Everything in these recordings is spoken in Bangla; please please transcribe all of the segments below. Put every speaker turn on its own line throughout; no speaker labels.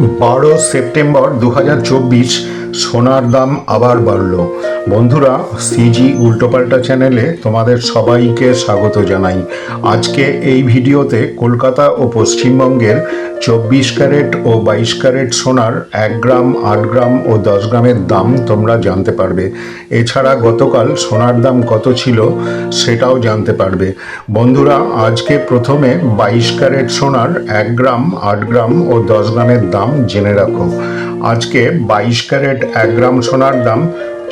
বারো সেপ্টেম্বর দু হাজার চব্বিশ সোনার দাম আবার বাড়ল। বন্ধুরা সিজি উল্টোপাল্টা চ্যানেলে তোমাদের সবাইকে স্বাগত জানাই। আজকে এই ভিডিওতে কলকাতা ও পশ্চিমবঙ্গের চব্বিশ ক্যারেট ও বাইশ ক্যারেট সোনার এক গ্রাম, আট গ্রাম ও দশ গ্রামের দাম তোমরা জানতে পারবে। এছাড়া গতকাল সোনার দাম কত ছিল সেটাও জানতে পারবে। বন্ধুরা, আজকে প্রথমে বাইশ ক্যারেট সোনার এক গ্রাম, আট গ্রাম ও দশ গ্রামের দাম জেনে রাখো। আজকে বাইশ ক্যারেট, এক গ্রাম সোনার দাম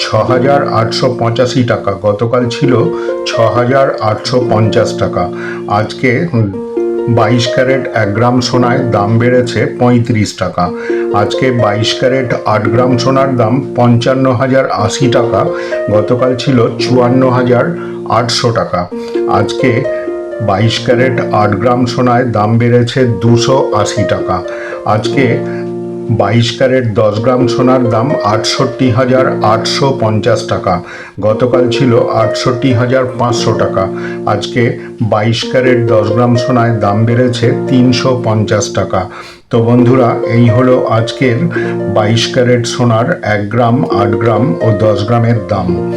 ছ হাজার আটশো পঁচাশি টাকা। গতকাল ছিল ছ হাজার আটশো পঞ্চাশ টাকা। আজকে বাইশ ক্যারেট এক গ্রাম সোনায় দাম বেড়েছে পঁয়ত্রিশ টাকা। আজকে বাইশ ক্যারেট আট গ্রাম সোনার দাম পঞ্চান্ন হাজার আশি টাকা। গতকাল ছিল চুয়ান্ন হাজার আটশো টাকা। আজকে বাইশ ক্যারেট আট গ্রাম সোনায় দাম বেড়েছে দুশো আশি টাকা। আজকে বাইশ ক্যারেট দশ গ্রাম সোনার দাম আটষট্টি হাজার আটশো পঞ্চাশ টাকা। গতকাল ছিল আটষট্টি হাজার পাঁচশো টাকা। আজকে বাইশ ক্যারেট দশ গ্রাম সোনায় দাম বেড়েছে তিনশো পঞ্চাশ টাকা। তো বন্ধুরা, এই হলো আজকের বাইশ ক্যারেট সোনার এক গ্রাম, আট গ্রাম ও দশ গ্রামের দাম।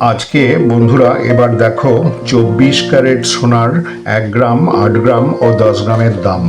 আজকে বন্ধুরা, এবার দেখো চব্বিশ ক্যারেট সোনার এক গ্রাম, আট গ্রাম ও দশ গ্রামের দাম।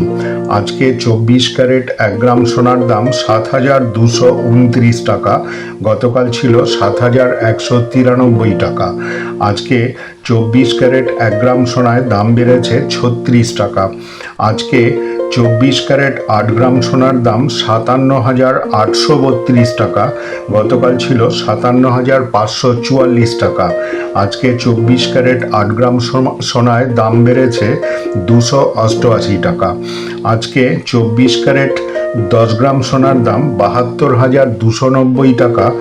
আজকে চব্বিশ ক্যারেট এক গ্রাম সোনার দাম সাত হাজার দুশো উনত্রিশ টাকা। গতকাল ছিল সাত হাজার একশো তিরানব্বই টাকা। আজকে চব্বিশ ক্যারেট এক গ্রাম সোনায় দাম বেড়েছে ছত্রিশ টাকা। আজকে চব্বিশ ক্যারেট আট গ্রাম সোনার দাম সাতান্ন হাজার আটশো বত্রিশ টাকা। গতকাল ছিল সাতান্ন হাজার পাঁচশো চুয়াল্লিশ টাকা। আজকে চব্বিশ ক্যারেট আট গ্রাম সোনা- সোনায় দাম বেড়েছে দুশো অষ্টআশি টাকা। আজকে চব্বিশ ক্যারেট দশ গ্রাম সোনার দাম বাহাত্তর হাজার দুশো নব্বই টাকা।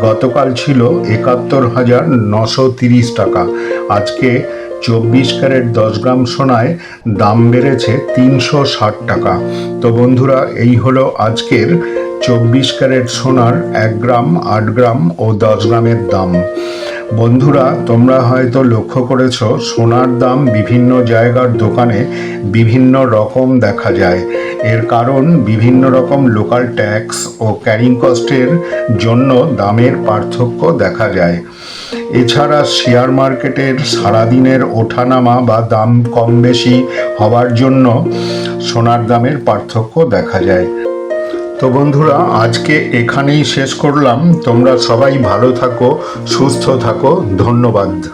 গতকাল ছিল একাত্তর হাজার নশো তিরিশ টাকা। আজকে চব্বিশ ক্যারেট দশ গ্রাম সোনায় দাম বেড়েছে তিনশো ষাট টাকা। তো বন্ধুরা, এই হলো আজকের চব্বিশ ক্যারেট সোনার এক গ্রাম, আট গ্রাম ও দশ গ্রামের দাম। বন্ধুরা, তোমরা হয়তো লক্ষ্য করেছ, সোনার দাম বিভিন্ন জায়গার দোকানে বিভিন্ন রকম দেখা যায়। এর কারণ, বিভিন্ন রকম লোকাল ট্যাক্স ও ক্যারিং কস্টের জন্য দামের পার্থক্য দেখা যায়। এছাড়া শেয়ার মার্কেটের সারাদিনের ওঠানামা বা দাম কম বেশি হওয়ার জন্য সোনার দামের পার্থক্য দেখা যায়। তো বন্ধুরা আজকে এখানেই শেষ করলাম। তোমরা সবাই ভালো থাকো সুস্থ থাকো। ধন্যবাদ।